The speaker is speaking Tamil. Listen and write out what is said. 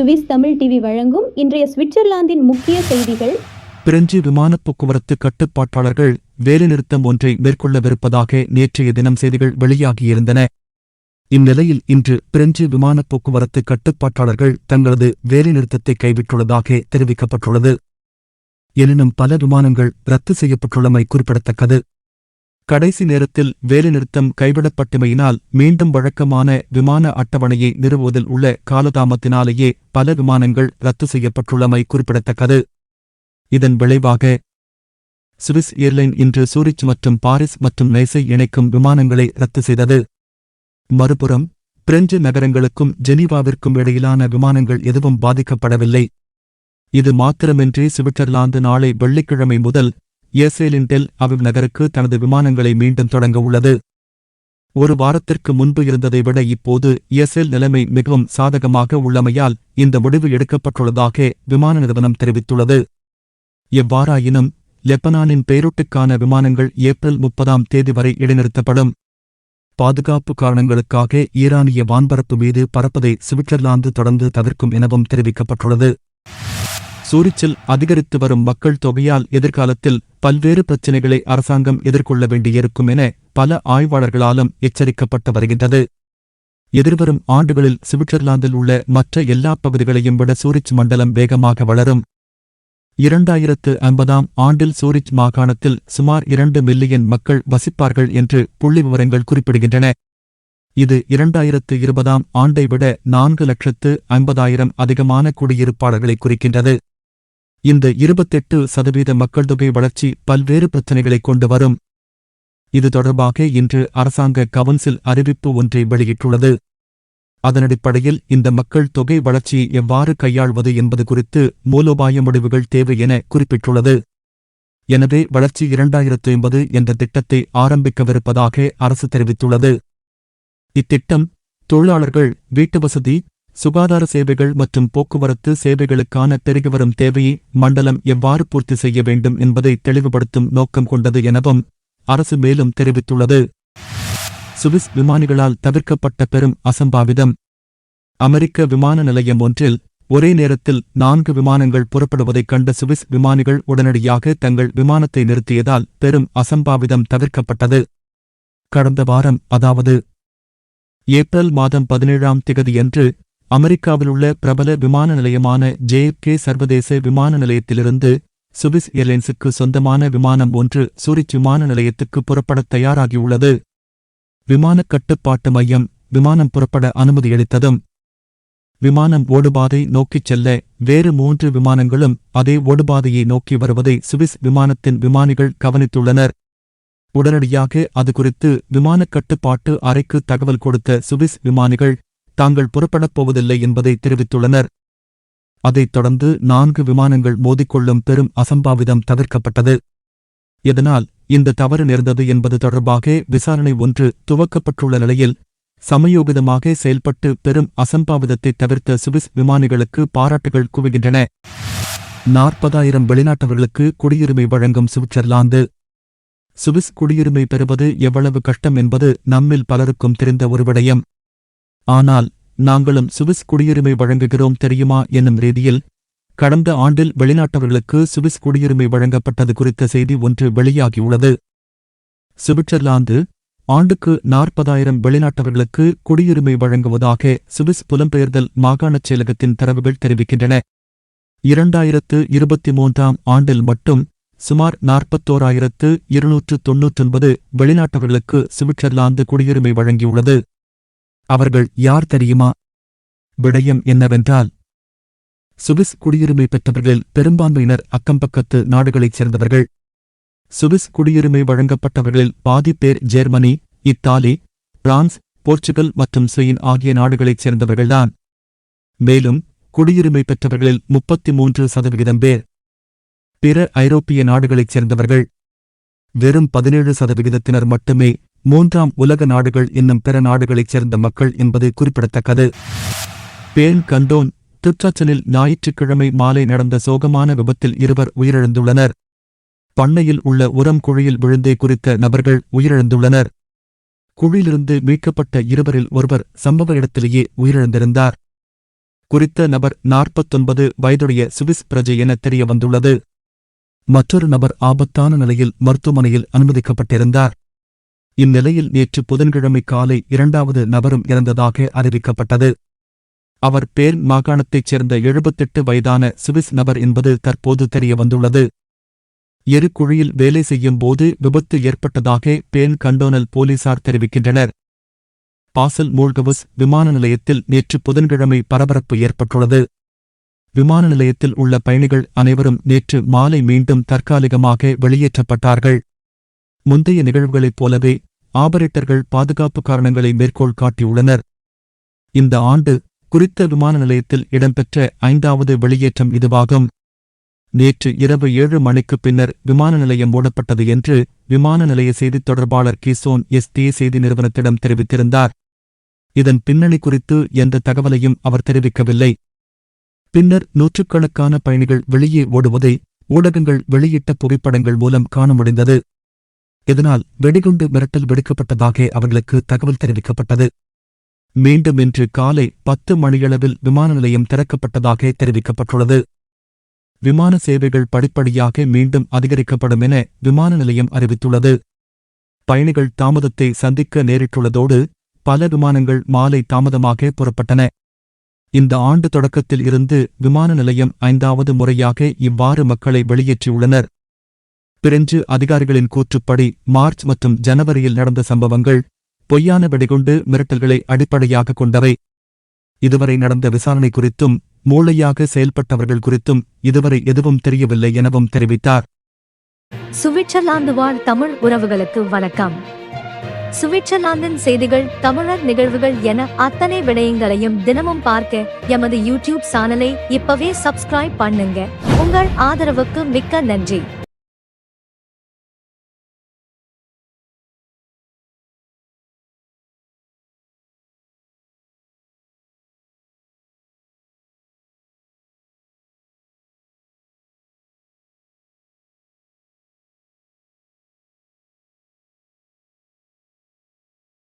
சுவிஸ் தமிழ் டிவி வழங்கும் இன்றைய சுவிட்சர்லாந்தின் முக்கிய செய்திகள். பிரெஞ்சு விமானப் போக்குவரத்து கட்டுப்பாட்டாளர்கள் வேலைநிறுத்தம் ஒன்றை மேற்கொள்ளவிருப்பதாக நேற்றைய தினம் செய்திகள் வெளியாகியிருந்தன. இந்நிலையில் இன்று பிரெஞ்சு விமானப் போக்குவரத்து கட்டுப்பாட்டாளர்கள் தங்களது வேலைநிறுத்தத்தை கைவிட்டுள்ளதாக தெரிவிக்கப்பட்டுள்ளது. எனினும் பல விமானங்கள் ரத்து செய்யப்பட்டுள்ளமை குறிப்பிடத்தக்கது. கடைசி நேரத்தில் வேலைநிறுத்தம் கைவிடப்பட்டமையினால் மீண்டும் வழக்கமான விமான அட்டவணையை நிறுவுவதில் உள்ள காலதாமத்தினாலேயே பல விமானங்கள் ரத்து செய்யப்பட்டுள்ளமை குறிப்பிடத்தக்கது. இதன் விளைவாக சுவிஸ் ஏர்லைன் இன்று சூரிச் மற்றும் பாரிஸ் மற்றும் நைஸை இணைக்கும் விமானங்களை ரத்து செய்தது. மறுபுறம் பிரெஞ்சு நகரங்களுக்கும் ஜெனீவாவிற்கும் இடையிலான விமானங்கள் எதுவும் பாதிக்கப்படவில்லை. இது மாத்திரமின்றி சுவிட்சர்லாந்து நாளை வெள்ளிக்கிழமை முதல் ஏசேலின் டெல் அவிவ் நகருக்கு தனது விமானங்களை மீண்டும் தொடங்க உள்ளது. ஒரு வாரத்திற்கு முன்பு இருந்ததை விட இப்போது ஏசேல் நிலைமை மிகவும் சாதகமாக உள்ளமையால் இந்த முடிவு எடுக்கப்பட்டுள்ளதாக விமான நிறுவனம் தெரிவித்துள்ளது. எவ்வாறாயினும் லெபனானின் பெய்ரூட்டுக்கான விமானங்கள் ஏப்ரல் முப்பதாம் தேதி வரை இடைநிறுத்தப்படும். பாதுகாப்பு காரணங்களுக்காக ஈரானிய வான்பரப்பு மீது பறப்பதை சுவிட்சர்லாந்து தொடர்ந்து தவிர்க்கும் எனவும் தெரிவிக்கப்பட்டுள்ளது. சூரிச்சில் அதிகரித்து வரும் மக்கள் தொகையால் எதிர்காலத்தில் பல்வேறு பிரச்சினைகளை அரசாங்கம் எதிர்கொள்ள வேண்டியிருக்கும் என பல ஆய்வாளர்களாலும் எச்சரிக்கப்பட்டு வருகின்றது. எதிர்வரும் ஆண்டுகளில் சுவிட்சர்லாந்தில் உள்ள மற்ற எல்லா பகுதிகளையும் விட சூரிச் மண்டலம் வேகமாக வளரும். இரண்டாயிரத்து ஐம்பதாம் ஆண்டில் சூரிச் மாகாணத்தில் சுமார் இரண்டு மில்லியன் மக்கள் வசிப்பார்கள் என்று புள்ளிவிவரங்கள் குறிப்பிடுகின்றன. இது இரண்டாயிரத்து இருபதாம் ஆண்டை விட நான்கு லட்சத்து ஐம்பதாயிரம் அதிகமான குடியிருப்பாளர்களை குறிக்கின்றது. இந்த இருபத்தெட்டு சதவீத மக்கள் தொகை வளர்ச்சி பல்வேறு பிரச்சினைகளை கொண்டு வரும். இது தொடர்பாக இன்று அரசாங்க கவுன்சில் அறிவிப்பு ஒன்றை வெளியிட்டுள்ளது. அதனடிப்படையில் இந்த மக்கள் தொகை வளர்ச்சியை எவ்வாறு கையாள்வது என்பது குறித்து மூலோபாய முடிவுகள் தேவை என குறிப்பிட்டுள்ளது. எனவே வளர்ச்சி இரண்டாயிரத்து ஐம்பது என்ற திட்டத்தை ஆரம்பிக்கவிருப்பதாக அரசு தெரிவித்துள்ளது. இத்திட்டம் தொழிலாளர்கள் வீட்டு வசதி சுகாதார சேவைகள் மற்றும் போக்குவரத்து சேவைகளுக்கான பெருகிவரும் தேவையை மண்டலம் எவ்வாறு பூர்த்தி செய்ய வேண்டும் என்பதை தெளிவுபடுத்தும் நோக்கம் கொண்டது எனவும் அரசு மேலும் தெரிவித்துள்ளது. சுவிஸ் விமானிகளால் தவிர்க்கப்பட்ட பெரும் அசம்பாவிதம். அமெரிக்க விமான நிலையம் ஒன்றில் ஒரே நேரத்தில் நான்கு விமானங்கள் புறப்படுவதைக் கண்ட சுவிஸ் விமானிகள் உடனடியாக தங்கள் விமானத்தை நிறுத்தியதால் பெரும் அசம்பாவிதம் தவிர்க்கப்பட்டது. கடந்த வாரம் அதாவது ஏப்ரல் மாதம் பதினேழாம் திகதியன்று அமெரிக்காவிலுள்ள பிரபல விமான நிலையமான ஜேஎப்கே சர்வதேச விமான நிலையத்திலிருந்து சுவிஸ் ஏர்லைன்ஸுக்கு சொந்தமான விமானம் ஒன்று சூரிச் விமான நிலையத்துக்கு புறப்பட தயாராகியுள்ளது. விமானக் கட்டுப்பாட்டு மையம் விமானம் புறப்பட அனுமதியளித்ததும் விமானம் ஓடுபாதை நோக்கிச் செல்ல வேறு மூன்று விமானங்களும் அதே ஓடுபாதையை நோக்கி வருவதை சுவிஸ் விமானத்தின் விமானிகள் கவனித்துள்ளனர். உடனடியாக அது குறித்து விமானக் கட்டுப்பாட்டு அறைக்கு தகவல் கொடுத்த சுவிஸ் விமானிகள் தாங்கள் புறப்படப் போவதில்லை என்பதை தெரிவித்துள்ளனர். அதைத் தொடர்ந்து நான்கு விமானங்கள் மோதிக்கொள்ளும் பெரும் அசம்பாவிதம் தவிர்க்கப்பட்டது. இதனால் இந்த தவறு நேர்ந்தது என்பது தொடர்பாக விசாரணை ஒன்று துவக்கப்பட்டுள்ள நிலையில் சமயோகிதமாக செயல்பட்டு பெரும் அசம்பாவிதத்தை தவிர்த்த சுவிஸ் விமானிகளுக்கு பாராட்டுகள் குவிகின்றன. நாற்பதாயிரம் வெளிநாட்டவர்களுக்கு குடியுரிமை வழங்கும் சுவிட்சர்லாந்து. சுவிஸ் குடியுரிமை பெறுவது எவ்வளவு கஷ்டம் என்பது நம்மில் பலருக்கும் தெரிந்த ஒரு விடயம். ஆனால் நாங்களும் சுவிஸ் குடியுரிமை வழங்குகிறோம் தெரியுமா என்னும் ரீதியில் கடந்த ஆண்டில் வெளிநாட்டவர்களுக்கு சுவிஸ் குடியுரிமை வழங்கப்பட்டது குறித்த செய்தி ஒன்று வெளியாகியுள்ளது. சுவிட்சர்லாந்து ஆண்டுக்கு நாற்பதாயிரம் வெளிநாட்டவர்களுக்கு குடியுரிமை வழங்குவதாக சுவிஸ் புலம்பெயர்தல் மாகாணச் செயலகத்தின் தரவுகள் தெரிவிக்கின்றன. இரண்டாயிரத்து இருபத்தி மூன்றாம் ஆண்டில் மட்டும் சுமார் நாற்பத்தோராயிரத்து இருநூற்று தொன்னூற்றொன்பது வெளிநாட்டவர்களுக்கு சுவிட்சர்லாந்து குடியுரிமை வழங்கியுள்ளது. அவர்கள் யார் தெரியுமா? விடயம் என்னவென்றால் சுவிஸ் குடியுரிமை பெற்றவர்களில் பெரும்பான்மையினர் அக்கம்பக்கத்து நாடுகளைச் சேர்ந்தவர்கள். சுவிஸ் குடியுரிமை வழங்கப்பட்டவர்களில் பாதி பேர் ஜெர்மனி இத்தாலி பிரான்ஸ் போர்ச்சுகல் மற்றும் ஸ்பெயின் ஆகிய நாடுகளைச் சேர்ந்தவர்கள்தான். மேலும் குடியுரிமை பெற்றவர்களில் முப்பத்தி மூன்று சதவிகிதம் பேர் பிற ஐரோப்பிய நாடுகளைச் சேர்ந்தவர்கள். வெறும் பதினேழு சதவிகிதத்தினர் மட்டுமே மூன்றாம் உலக நாடுகள் என்னும் பிற நாடுகளைச் சேர்ந்த மக்கள் என்பது குறிப்பிடத்தக்கது. பேன் கண்டோன் துற்றாச்சலில் ஞாயிற்றுக்கிழமை மாலை நடந்த சோகமான விபத்தில் இருவர் உயிரிழந்துள்ளனர். பண்ணையில் உள்ள உரம் குழியில் விழுந்தே குறித்த நபர்கள் உயிரிழந்துள்ளனர். குழியிலிருந்து மீட்கப்பட்ட இருவரில் ஒருவர் சம்பவ இடத்திலேயே உயிரிழந்திருந்தார். குறித்த நபர் நாற்பத்தொன்பது வயதுடைய சுவிஸ் பிரஜை என தெரிய வந்துள்ளது மற்றொரு நபர் ஆபத்தான நிலையில் மருத்துவமனையில் அனுமதிக்கப்பட்டிருந்தார். இந்நிலையில் நேற்று புதன்கிழமை காலை இரண்டாவது நபரும் இறந்ததாக அறிவிக்கப்பட்டது. அவர் பேர் மாகாணத்தைச் சேர்ந்த எழுபத்தெட்டு வயதான சுவிஸ் நபர் என்பது தற்போது தெரிய வந்துள்ளது எருக்குழியில் வேலை செய்யும் போது விபத்து ஏற்பட்டதாக பேன் கண்டோனல் போலீசார் தெரிவிக்கின்றனர். பாசல் மூழ்கவுஸ் விமான நிலையத்தில் நேற்று புதன்கிழமை பரபரப்பு ஏற்பட்டுள்ளது. விமான நிலையத்தில் உள்ள பயணிகள் அனைவரும் நேற்று மாலை மீண்டும் தற்காலிகமாக வெளியேற்றப்பட்டார்கள். முந்தைய நிகழ்வுகளைப் போலவே ஆபரேட்டர்கள் பாதுகாப்பு காரணங்களை மேற்கோள் காட்டியுள்ளனர். இந்த ஆண்டு குறித்த விமான நிலையத்தில் இடம்பெற்ற ஐந்தாவது வெளியேற்றம் இதுவாகும். நேற்று இரவு ஏழு மணிக்குப் பின்னர் விமான நிலையம் மூடப்பட்டது என்று விமான நிலைய செய்தித் தொடர்பாளர் கிசோன் எஸ்டி செய்தி நிறுவனத்திடம் தெரிவித்திருந்தார். இதன் பின்னணி குறித்து எந்த தகவலையும் அவர் தெரிவிக்கவில்லை. பின்னர் நூற்றுக்கணக்கான பயணிகள் வெளியே ஓடுவதை ஊடகங்கள் வெளியிட்ட புகைப்படங்கள் மூலம் காண முடிந்தது. இதனால் வெடிகுண்டு மிரட்டல் விடுக்கப்பட்டதாக அவர்களுக்கு தகவல் தெரிவிக்கப்பட்டது. மீண்டும் இன்று காலை பத்து மணியளவில் விமான நிலையம் திறக்கப்பட்டதாக தெரிவிக்கப்பட்டுள்ளது. விமான சேவைகள் படிப்படியாக மீண்டும் அதிகரிக்கப்படும் என விமான நிலையம் அறிவித்துள்ளது. பயணிகள் தாமதத்தை சந்திக்க நேரிட்டுள்ளதோடு பல விமானங்கள் மாலை தாமதமாக புறப்பட்டன. இந்த ஆண்டு தொடக்கத்தில் இருந்து விமான நிலையம் ஐந்தாவது முறையாக இவ்வாறு மக்களை வெளியேற்றியுள்ளனர். பிரெஞ்சு அதிகாரிகளின் கூற்றுப்படி மார்ச் மற்றும் ஜனவரியில் நடந்த சம்பவங்கள் பொய்யான வெடிகுண்டு மிரட்டல்களை அடிப்படையாக கொண்டவை. இதுவரை நடந்த விசாரணை குறித்தும் மூளையாக செயல்பட்டவர்கள் குறித்தும் இதுவரை எதுவும் தெரியவில்லை எனவும் தெரிவித்தார். சுவிட்சர்லாந்து வாழ் தமிழ் உறவுகளுக்கு வணக்கம். சுவிட்சர்லாந்தின் செய்திகள் தமிழர் நிகழ்வுகள் என அத்தனை விடயங்களையும் தினமும் பார்க்க எமது யூடியூப் சேனலை இப்பவே சப்ஸ்கிரைப் பண்ணுங்க. உங்கள் ஆதரவுக்கு மிக்க நன்றி.